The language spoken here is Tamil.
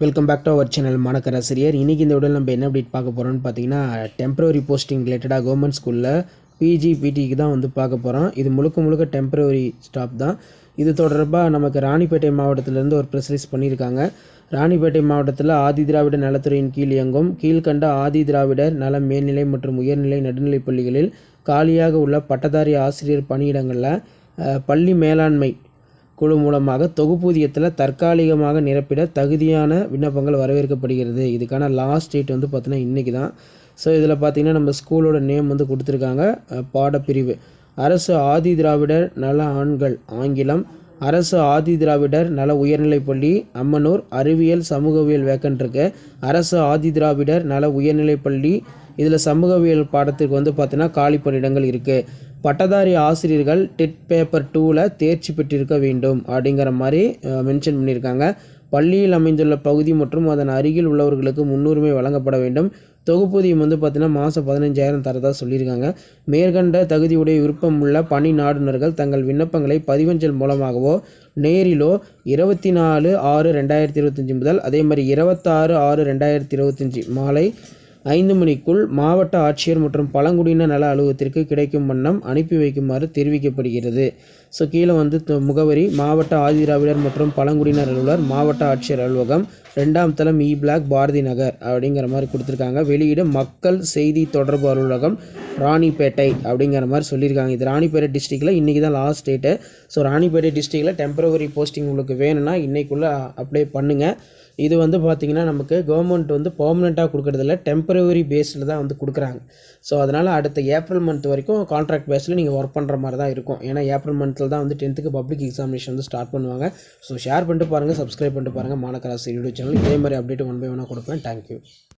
Welcome back to our channel மாணக்கராசிரியர் இன்றைக்கி இந்த உடல் நம்ம என்ன அப்டேட் பார்க்க போகிறோம்னு பார்த்தீங்கன்னா டெம்பரவரி போஸ்டிங் ரிலேட்டடாக கவர்மெண்ட் ஸ்கூலில் பிஜி பிடிக்கு தான் வந்து பார்க்க போகிறோம் இது முழுக்க முழுக்க டெம்பரவரி ஸ்டாப் தான். இது தொடர்பாக நமக்கு ராணிப்பேட்டை மாவட்டத்திலேருந்து ஒரு ப்ரெஸ் ரிலீஸ் பண்ணியிருக்காங்க ராணிப்பேட்டை மாவட்டத்தில் ஆதி திராவிட நலத்துறையின் கீழ் இயங்கும் கீழ்கண்ட ஆதி திராவிடர் நல மேல்நிலை மற்றும் உயர்நிலை நடுநிலைப் பள்ளிகளில் காலியாக உள்ள பட்டதாரி ஆசிரியர் பணியிடங்களில் பள்ளி மேலாண்மை குழு மூலமாக தொகுப்பூதியத்தில் தற்காலிகமாக நிரப்பிட தகுதியான விண்ணப்பங்கள் வரவேற்கப்படுகிறது. இதுக்கான லாஸ்ட் டேட் வந்து பார்த்தீங்கன்னா இன்றைக்கி தான் ஸோ இதில் பார்த்தீங்கன்னா நம்ம ஸ்கூலோட நேம் வந்து கொடுத்துருக்காங்க. பாடப்பிரிவு. அரசு ஆதி திராவிடர் நல ஆண்கள் ஆங்கிலம் அரசு ஆதி திராவிடர் நல உயர்நிலைப்பள்ளி அம்மனூர் அறிவியல் சமூகவியல் வேக்கன்ட் இருக்கு. அரசு ஆதி திராவிடர் நல உயர்நிலைப்பள்ளி இதில் சமூகவியல் பாடத்திற்கு வந்து பார்த்தீங்கன்னா காலி பணியிடங்கள் இருக்குது பட்டதாரி ஆசிரியர்கள் டெட் பேப்பர் டூவில் தேர்ச்சி பெற்றிருக்க வேண்டும் அப்படிங்கிற மாதிரி மென்ஷன் பண்ணியிருக்காங்க. பள்ளியில் அமைந்துள்ள பகுதி மற்றும் அதன் அருகில் உள்ளவர்களுக்கு முன்னுரிமை வழங்கப்பட வேண்டும். தொகுப்பூதியம் வந்து பார்த்தீங்கன்னா மாதம் பதினஞ்சாயிரம் தரதா சொல்லியிருக்காங்க. மேற்கண்ட தகுதியுடைய விருப்பம் உள்ள பணி நாடுனர்கள் தங்கள் விண்ணப்பங்களை பதிவஞ்சல் மூலமாகவோ நேரிலோ இருபத்தி நாலு ஆறு ரெண்டாயிரத்தி இருபத்தஞ்சி முதல் அதே மாதிரி இருபத்தாறு ஆறு ரெண்டாயிரத்தி இருபத்தஞ்சி மாலை ஐந்து மணிக்குள் மாவட்ட ஆட்சியர் மற்றும் பழங்குடியினர் நல அலுவலகத்திற்கு கிடைக்கும் வண்ணம் அனுப்பி வைக்குமாறு தெரிவிக்கப்படுகிறது. ஸோ கீழே வந்து முகவரி மாவட்ட ஆதிதிராவிடர் மற்றும் பழங்குடியினர் அலுவலர் மாவட்ட ஆட்சியர் அலுவலகம் ரெண்டாம் தளம் இ பிளாக் பாரதி நகர் அப்படிங்கிற மாதிரி கொடுத்துருக்காங்க. வெளியீடு மக்கள் செய்தி தொடர்பு அலுவலகம் ராணிப்பேட்டை அப்படிங்கிற மாதிரி சொல்லியிருக்காங்க. இது ராணிப்பேட்டை டிஸ்ட்ரிக்டில் இன்றைக்கி தான் லாஸ்ட் டேட்டு ஸோ ராணிப்பேட்டை டிஸ்ட்ரிக்டில் டெம்பரவரி போஸ்டிங் உங்களுக்கு வேணும்னா இன்றைக்குள்ளே அப்ளை பண்ணுங்கள் இது வந்து பார்த்திங்கன்னா நமக்கு கவர்மெண்ட் வந்து பர்மனெண்ட்டாக கொடுக்குறதில்ல டெம்பரவரி பேஸில் தான் வந்து கொடுக்குறாங்க. ஸோ அதனால் அடுத்த ஏப்ரல் மந்த் வரைக்கும் கான்ட்ராக்ட் பேஸில் நீங்கள் ஒர்க் பண்ணுற மாதிரி தான் இருக்கும். ஏன்னா ஏப்ரல் மந்தில் தான் வந்து டென்த்துக்கு பப்ளிக் எக்ஸாமினேஷன் வந்து ஸ்டார்ட் பண்ணுவாங்க. ஸோ ஷேர் பண்ணிட்டு பாருங்கள் சப்ஸ்கிரைப் பண்ணிட்டு பாருங்கள் மாநகராசி யூடியூப் சேனல் இதே மாதிரி அப்டேட் ஒன் பை ஒன்னாக கொடுப்பேன். தேங்க்யூ